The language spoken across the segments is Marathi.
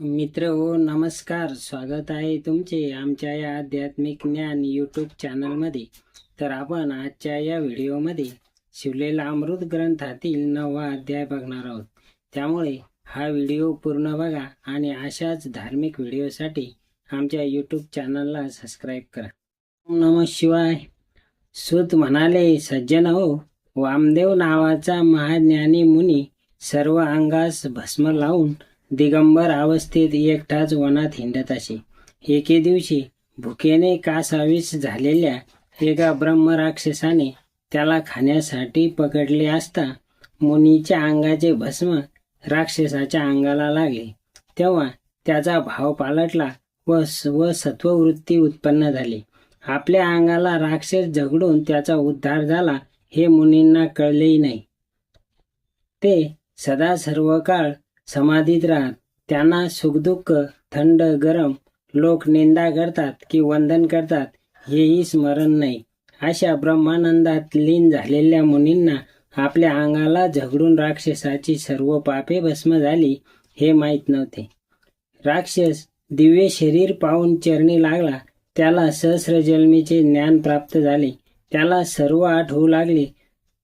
मित्र हो नमस्कार. स्वागत आहे तुमचे आमच्या या आध्यात्मिक ज्ञान यूट्यूब चॅनलमध्ये तर आपण आजच्या या व्हिडिओमध्ये शिवलेला अमृत ग्रंथातील नववा अध्याय बघणार आहोत. त्यामुळे हा व्हिडिओ पूर्ण बघा आणि अशाच धार्मिक व्हिडिओसाठी आमच्या यूट्यूब चॅनलला सबस्क्राईब करा. नम शिवाय. सूत म्हणाले सज्जन हो वामदेव नावाचा महाज्ञानी मुनी सर्व अंगास भस्म लावून दिगंबर अवस्थेत एकटाच वनात हिंडत असे. एके दिवशी भुकेने कासावीस झालेल्या एका ब्रह्मराक्षसाने त्याला खाण्यासाठी पकडले असता मुनीच्या अंगाचे भस्म राक्षसाच्या अंगाला लागले. तेव्हा त्याचा भाव पालटला व व सत्ववृत्ती उत्पन्न झाली. आपल्या अंगाला राक्षस झगडून त्याचा उद्धार झाला हे मुनींना कळलेही नाही. ते सदा सर्व काळ समाधीत राहत. त्यांना सुखदुःख थंड गरम लोक निंदा करतात की वंदन करतात हेही स्मरण नाही. अशा ब्रह्मानंदात लीन झालेल्या मुनींना आपल्या अंगाला झगडून राक्षसाची सर्व पापे भस्म झाली हे माहीत नव्हते. राक्षस दिव्य शरीर पाहून चरणी लागला त्याला सहस्रजन्मीचे ज्ञान प्राप्त झाले. त्याला सर्व आठ होऊ लागले.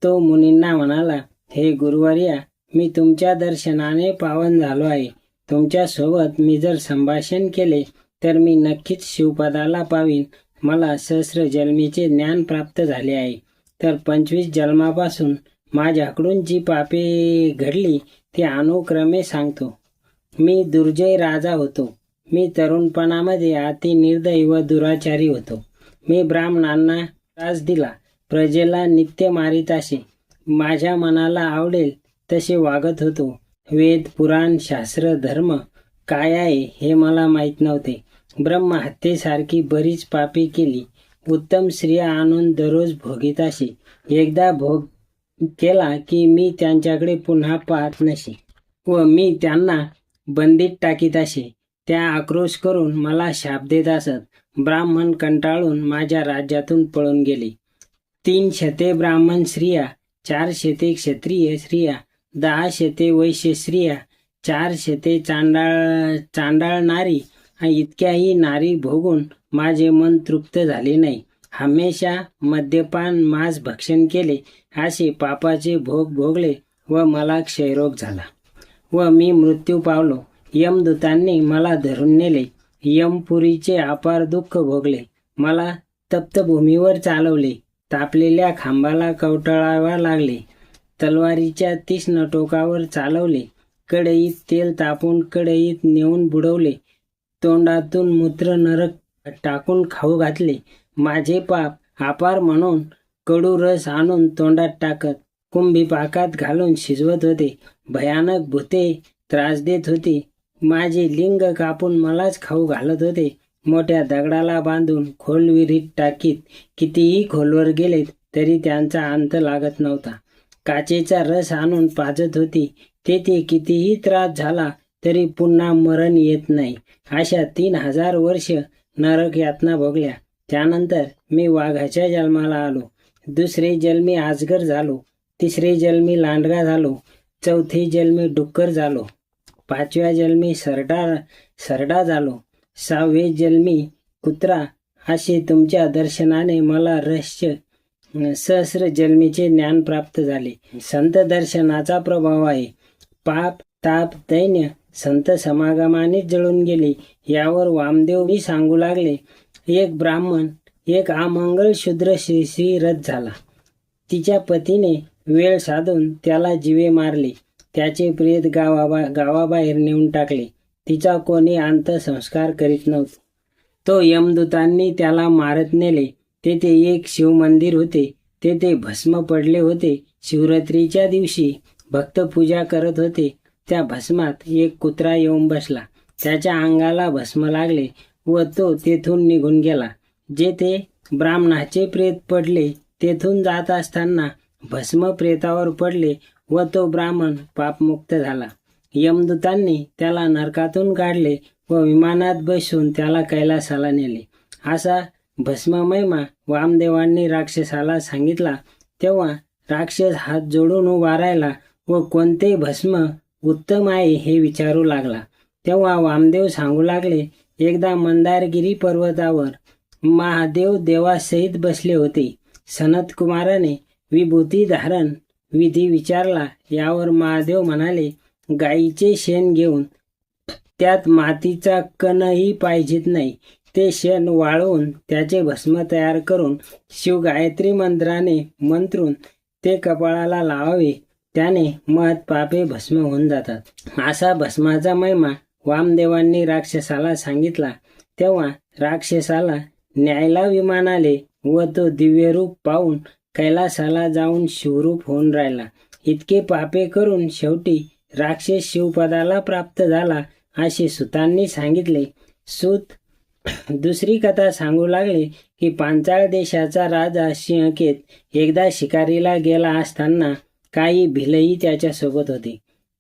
तो मुनींना म्हणाला हे गुरुवर्या मी तुमच्या दर्शनाने पावन झालो आहे. तुमच्यासोबत मी जर संभाषण केले तर मी नक्कीच शिवपदाला पावीन. मला सहस्र जन्मीचे ज्ञान प्राप्त झाले आहे. तर पंचवीस जन्मापासून माझ्याकडून जी पापे घडली ती अनुक्रमे सांगतो. मी दुर्जय राजा होतो. मी तरुणपणामध्ये अति निर्दयी व दुराचारी होतो. मी ब्राह्मणांना त्रास दिला. प्रजेला नित्य मारित असे. माझ्या मनाला आवडेल तसे वागत होतो. वेद पुराण शास्त्र धर्म काय आहे हे मला माहीत नव्हते. ब्रह्महत्येसारखी बरीच पापी केली. उत्तम स्त्रिया आणून दररोज भोगीत असे एकदा भोग केला की मी त्यांच्याकडे पुन्हा पाहत नसे. व मी त्यांना बंदीत टाकीत असे. त्या आक्रोश करून मला शाप देत असत. ब्राह्मण कंटाळून माझ्या राज्यातून पळून गेले. तीन शते ब्राह्मण स्त्रिया चार शते क्षत्रिय स्त्रिया दहा शेते वैश्य स्त्रिया चार शेते चांडाळ चांडाळ नारी इतक्याही नारी भोगून माझे मन तृप्त झाले नाही. हमेशा मद्यपान मांस भक्षण केले असे पापाचे भोग भोगले व मला क्षयरोग झाला. व मी मृत्यू पावलो. यमदूतांनी मला धरून नेले. यमपुरीचे अपार दुःख भोगले. मला तप्तभूमीवर चालवले. तापलेल्या खांबाला कवटाळावा लागले. तलवारीच्या तीक्ष्ण टोकावर चालवले. कढईत तेल तापून कढईत नेऊन बुडवले. तोंडातून मूत्र नरक टाकून खाऊ घातले. माझे पाप आपार म्हणून कडू रस आणून तोंडात टाकत कुंभी पाकात घालून शिजवत होते. भयानक भूते त्रास देत होती. माझे लिंग कापून मलाच खाऊ घालत होते. मोठ्या दगडाला बांधून खोल विहिरीत टाकीत कितीही खोलवर गेलेत तरी त्यांचा अंत लागत नव्हता. काचेचा रस आणून पाजत होती. तेथे कितीही त्रास झाला तरी पुन्हा मरण येत नाही. अशा तीन हजार वर्ष नरक यातना भोगल्या. त्यानंतर मी वाघाच्या जन्माला आलो. दुसरे जन्मी आजगर झालो. तिसरे जन्मी लांडगा झालो. चौथे जन्मी डुक्कर झालो. पाचव्या जन्मी सरडा सरडा झालो. सहावे जन्मी कुत्रा. असे तुमच्या दर्शनाने मला रहस्य सहस्र जन्मीचे ज्ञान प्राप्त झाले. संत दर्शनाचा प्रभाव आहे. पाप ताप दैन्य संत समागमाने जळून गेले. यावर वामदेव मी सांगू लागले. एक ब्राह्मण एक आमंगल शूद्र श्री रथ झाला. तिच्या पतीने वेळ साधून त्याला जीवे मारले. त्याचे प्रेत गावाबा गावाबाहेर नेऊन टाकले. तिचा कोणी अंतसंस्कार करीत नव्हता. तो यमदूतांनी त्याला मारत नेले. तेथे एक शिवमंदिर होते. तेथे भस्म पडले होते. शिवरात्रीच्या दिवशी भक्त पूजा करत होते. त्या भस्मात एक कुत्रा येऊन बसला. त्याच्या अंगाला भस्म लागले व तो तेथून निघून गेला. जेथे ब्राह्मणाचे प्रेत पडले तेथून जात असताना भस्म प्रेतावर पडले व तो ब्राह्मण पापमुक्त झाला. यमदूतांनी त्याला नरकातून काढले व विमानात बसून त्याला कैलासाला नेले. असा भस्म महिमा वामदेवांनी राक्षसाला सांगितला तेव्हा राक्षस हात जोडून उभा राहिला व कोणते भस्म उत्तम आहे हे विचारू लागला. तेव्हा वामदेव सांगू लागले एकदा मंदारगिरी पर्वतावर महादेव देवासहित बसले होते. सनत कुमाराने विभूती धारण विधी विचारला. यावर महादेव म्हणाले गाईचे शेण घेऊन त्यात मातीचा कणही पाहिजेत नाही. ते शेण वाळवून त्याचे भस्म तयार करून शिवगायत्री मंत्राने मंत्रून ते कपाळाला लावावे. त्याने मत पापे भस्म होऊन जातात. असा भस्माचा महिमा वामदेवांनी राक्षसाला सांगितला. तेव्हा राक्षसाला न्यायला विमान आले व तो दिव्य रूप पाहून कैलासाला जाऊन शिवरूप होऊन राहिला. इतके पापे करून शेवटी राक्षस शिवपदाला प्राप्त झाला असे सुतांनी सांगितले. सूत दुसरी कथा सांगू लागली की पांचाळ देशाचा राजा सिंहकेत एकदा शिकारीला गेला असताना काही भिलही त्याच्यासोबत होती.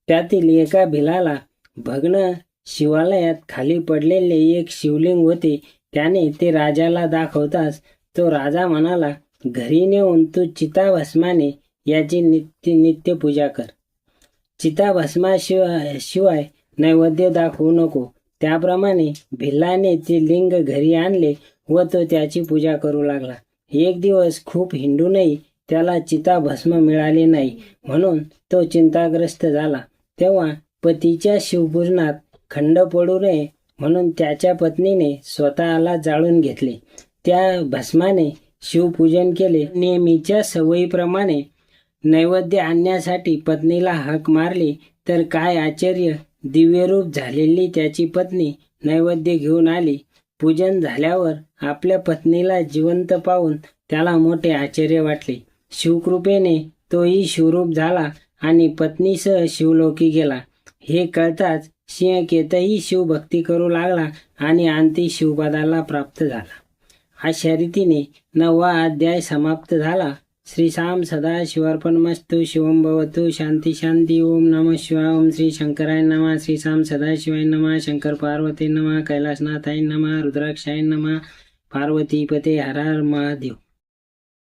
त्यातील एका भिलाला भग्न शिवालयात खाली पडलेले एक शिवलिंग होते. त्याने ते राजाला दाखवताच तो राजा म्हणाला घरी नेऊन तू चिताभस्माने याची नित्य नित्य पूजा कर. चिताभस्माशिवाय शिवाय नैवेद्य दाखवू नको. त्याप्रमाणे भिल्लाने ते लिंग घरी आणले व तो त्याची पूजा करू लागला. एक दिवस खूप हिंडूनही त्याला चिताभस्म मिळाले नाही. म्हणून तो चिंताग्रस्त झाला. तेव्हा पतीच्या शिवपूजनात खंड पडू नये म्हणून त्याच्या पत्नीने स्वतःला जाळून घेतले. त्या भस्माने शिवपूजन केले. नेहमीच्या सवयीप्रमाणे नैवेद्य आणण्यासाठी पत्नीला हाक मारली. तर काय आश्चर्य! दिव्यरूप झालेली त्याची पत्नी नैवेद्य घेऊन आली. पूजन झाल्यावर आपल्या पत्नीला जिवंत पाहून त्याला मोठे आश्चर्य वाटले. शिवकृपेने तोही शिवरूप झाला आणि पत्नीसह शिवलोकी गेला. हे कळताच सिंहकेतही शिवभक्ती करू लागला आणि अंती शिवपदाला प्राप्त झाला. अशा रीतीने नववा अध्याय समाप्त झाला. श्री साम सदा शिवार्पणमस्तु शिवम भवतु शांती शांती ओम नम शिवाय ओम श्री शंकराय नमः श्री साम सदा शिवाय नमः शंकर पार्वती नमः कैलासनाथाय नमः रुद्राक्षाय नमः पार्वती पते हर हर महादेव।